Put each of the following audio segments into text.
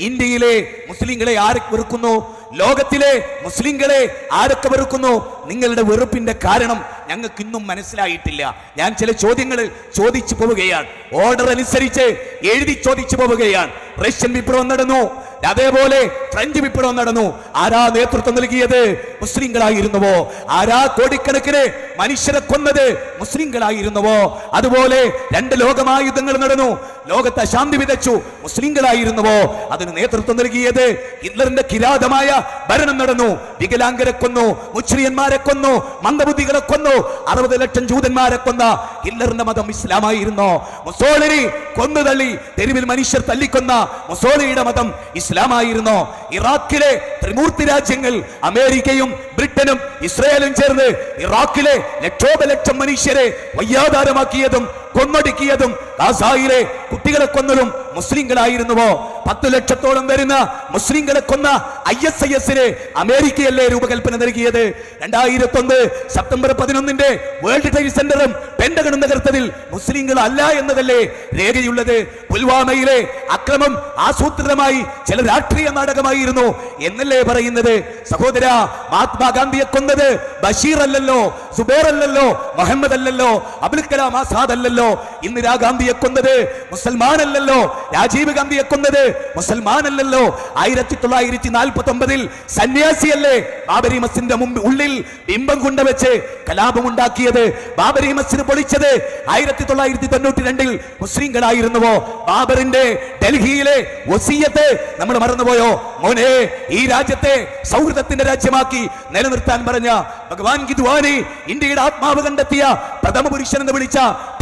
ഇന്ത്യയിലെ മുസ്ലിങ്ങളെ ആരൊക്കെ വെറുക്കുന്നു? ലോകത്തിലെ മുസ്ലിങ്ങളെ ആരൊക്കെ വെറുക്കുന്നു? നിങ്ങളുടെ വെറുപ്പിന്റെ കാരണം ഞങ്ങൾക്ക് ഇന്നും മനസ്സിലായിട്ടില്ല. ഞാൻ ചില ചോദ്യങ്ങൾ ചോദിച്ചു പോവുകയാണ്. ഓർഡർ അനുസരിച്ച് എഴുതി ചോദിച്ചു പോവുകയാണ്. റഷ്യൻ വിപ്ലവം നടന്നു. അതേപോലെ ഫ്രഞ്ച് വിപ്ലവം നടന്നു. ആരാ നേതൃത്വം നൽകിയത്? മുസ്ലിങ്ങളായിരുന്നുവോ? ആരാ കോടിക്കണക്കിന് മനുഷ്യരെ കൊന്നത്? മുസ്ലിങ്ങളായിരുന്നുവോ? അതുപോലെ രണ്ട് ലോകമായുധങ്ങൾ നടന്നു. ലോകത്തെ ശാന്തി വിതച്ചു. മുസ്ലിങ്ങളായിരുന്നുവോ? അതിന് നേതൃത്വം നൽകിയത് ഹിറ്റ്ലറിന്റെ കിരാതമായ ഭരണം നടന്നു. വികലാംഗരെ കൊന്നു മുസ്ലിയന്മാരെ കൊന്നു മന്ദബുദ്ധികളെ കൊന്നു അറുപത് ലക്ഷം ജൂതന്മാരെ കൊന്ന ഹിറ്റ്ലറിന്റെ മതം ഇസ്ലാമായിരുന്നു. മുസോളിനി കൊന്നു തള്ളി തെരുവിൽ മനുഷ്യർ തല്ലിക്കൊന്ന മുസോളിയുടെ മതം ഇസ്ലാമായിരുന്നു. ഇറാഖിലെ ത്രിമൂർത്തി രാജ്യങ്ങൾ അമേരിക്കയും ബ്രിട്ടനും ഇസ്രയേലും ചേർന്ന് ഇറാഖിലെ ലക്ഷോപലക്ഷം മനുഷ്യരെ വയ്യാധാരമാക്കിയതും കൊന്നൊടുക്കിയതും ഗാസായിലെ കുട്ടികളെ കൊന്നതും മുസ്ലിങ്ങളായിരുന്നുവോ? പത്തു ലക്ഷത്തോളം വരുന്ന മുസ്ലിങ്ങളെ കൊന്ന ഐ എസ് ഐ എസിന് അമേരിക്കയല്ലേ രൂപകൽപ്പന നൽകിയത്? രണ്ടായിരത്തി ഒന്ന് സെപ്റ്റംബർ പതിനൊന്നിന്റെ വേൾഡ് ട്രേഡ് സെന്ററും പെന്റഗണും നഗരത്തിൽ മുസ്ലിങ്ങൾ അല്ല എന്നതല്ലേ രേഖയുള്ളത്. പുൽവാമയിലെ അക്രമം ആസൂത്രിതമായി ചില രാഷ്ട്രീയ നാടകമായിരുന്നു എന്നല്ലേ പറയുന്നത്? സഹോദര മഹാത്മാഗാന്ധിയെ കൊന്നത് ബഷീർ അല്ലല്ലോ സുബേർ അല്ലല്ലോ മുഹമ്മദ് അല്ലല്ലോ അബുൽ കലാം ആസാദ് അല്ലല്ലോ. ഇന്ദിരാഗാന്ധിയെ കൊന്നത് മുസൽമാനല്ലല്ലോ. രാജീവ് ഗാന്ധിയെ കൊന്നത് മുസൽമാനല്ലല്ലോ. ആയിരത്തി തൊള്ളായിരത്തി നാൽപ്പത്തി ഒമ്പതിൽ സന്യാസിയല്ലേ ബാബരി മസ്ജിന്റെ മുമ്പിൽ ഉള്ളിൽ ബിംബം കൊണ്ടുവച്ച് കലാപമുണ്ടാക്കിയത്. ബാബരി മസ്ജിദ് പൊളിച്ചത് ആയിരത്തി തൊള്ളായിരത്തി തൊണ്ണൂറ്റി രണ്ടിൽ മുസ്ലിങ്ങളായിരുന്നുവോ? ബാബറിന്റെ ഡൽഹിയിലെ ഒസിയത്തെ നമ്മൾ മറന്നുപോയോ? മോനെ ഈ രാജ്യത്തെ സൗഹൃദത്തിന്റെ രാജ്യമാക്കി നിലനിർത്താൻ പറഞ്ഞ ഭഗവാൻ ഗിദ്വാനി ഇന്ത്യയുടെ ആത്മാവ് കണ്ടെത്തിയ പ്രഥമ പുരുഷൻ എന്ന് വിളിച്ച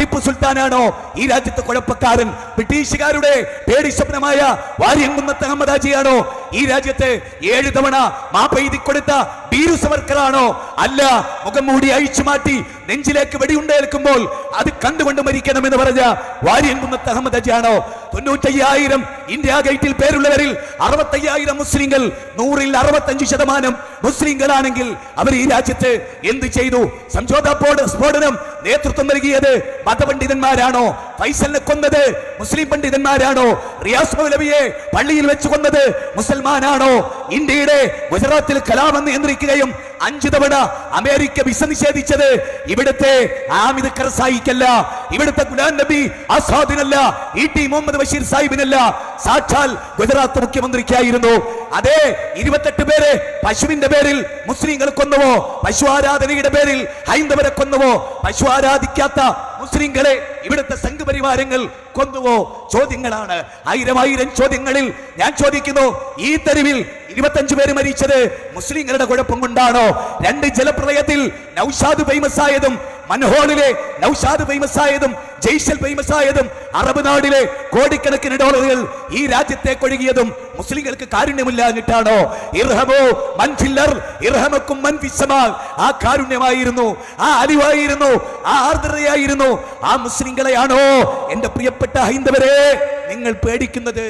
ടിപ്പു സുൽത്താനാണോ ഈ രാജ്യത്തെ കുഴപ്പക്കാരൻ? ബ്രിട്ടീഷുകാരുടെ പേടി സ്വപ്നമായ വാര്യംകുന്നത്ത് അഹമ്മദാജിയാണോ? ഈ രാജ്യത്തെ ഏഴ് തവണ മാപ്പെയ്തി കൊടുത്ത ബീരു സവർക്കറാണോ? അല്ല മുഖം മൂടി അഴിച്ചു മാറ്റി നെഞ്ചിലേക്ക് വെടിയുണ്ടേൽക്കുമ്പോൾ അത് കണ്ടുകൊണ്ട് മരിക്കണമെന്ന് പറഞ്ഞ വാര്യംകുന്നത്ത് അഹമ്മദാജിയാണോ? തൊണ്ണൂറ്റയ്യായിരം ഇന്ത്യ ഗേറ്റിൽ പേരുള്ളവരിൽ അറുപത്തയ്യായിരം മുസ്ലിങ്ങൾ നൂറിൽ അറുപത്തഞ്ച് ശതമാനം മുസ്ലിങ്ങളാണെങ്കിൽ അവർ ഈ രാജ്യത്ത് എന്ത് ചെയ്തു? സംജോത സ്ഫോടനം നേതൃത്വം നൽകിയത് മതപണ്ഡിതന്മാരാണോ? ഫൈസലിനെ കൊന്നത് മുസ്ലിം പണ്ഡിതന്മാരാണോ? റിയാസ് മൗലവിയെ പള്ളിയിൽ വെച്ച് കൊന്നത് മുസൽമാനാണോ? ഇന്ത്യയുടെ ഗുജറാത്തിൽ കലാപം നിയന്ത്രിക്കുകയും അഞ്ചു തവണ അമേരിക്ക വിസ നിഷേധിച്ചത് ഇവിടുത്തെ ആമിദ് കർസായിക്കല്ല ഇവിടുത്തെ ഗുലാം നബി ആസാദിനല്ല ഇ ടി മുഹമ്മദ് ബഷീർ സാഹിബിനല്ല. സാക്ഷാൽ ഗുജറാത്ത് മുഖ്യമന്ത്രിക്കായിരുന്നു. അതെ ഇരുപത്തെട്ട് പേരെ പശുവിന്റെ പേരിൽ മുസ്ലിങ്ങൾ കൊന്നുവോ? പശു ആരാധനയുടെ പേരിൽ ഹൈന്ദവരെ കൊന്നുവോ? പശു ആരാധിക്കാത്ത മുസ്ലിങ്ങളെ ഇവിടുത്തെ സംഘപരിവാരങ്ങൾ കൊന്നുവോ? ചോദ്യങ്ങളാണ്. ആയിരം ആയിരം ചോദ്യങ്ങളിൽ ഞാൻ ചോദിക്കുന്നു ഈ തെരുവിൽ ഇരുപത്തഞ്ചു പേര് മരിച്ചത് മുസ്ലിങ്ങളുടെ കുഴപ്പം കൊണ്ടാണോ? രണ്ട് ജലപ്രളയത്തിൽ നൌഷാദ് ഫേമസ് ആയതും മൻഹോളിലെ നൌഷാദ് ഫേമസ് ആയതും ജയ്ഷൽ ഫേമസ് ആയതും അറബ് നാടിലെ കോടിക്കണക്കിന് ഡോളറുകൾ ഈ രാജ്യത്തെ ഒഴുകിയതും മുസ്ലിങ്ങൾക്ക് കാരുണ്യമില്ലാഞ്ഞിട്ടാണോ ഇർഹമോ മൻഫില്ലർ ഇർഹമക്കും മൻഫിസമാ ആ കാരുണ്യമായിരുന്നു ആ അലിവായിരുന്നു ആ ആർദ്രതയായിരുന്നു. ആ മുസ്ലിങ്ങളെയാണോ എന്റെ പ്രിയപ്പെട്ട ഹൈന്ദവരെ നിങ്ങൾ പേടിക്കുന്നത്?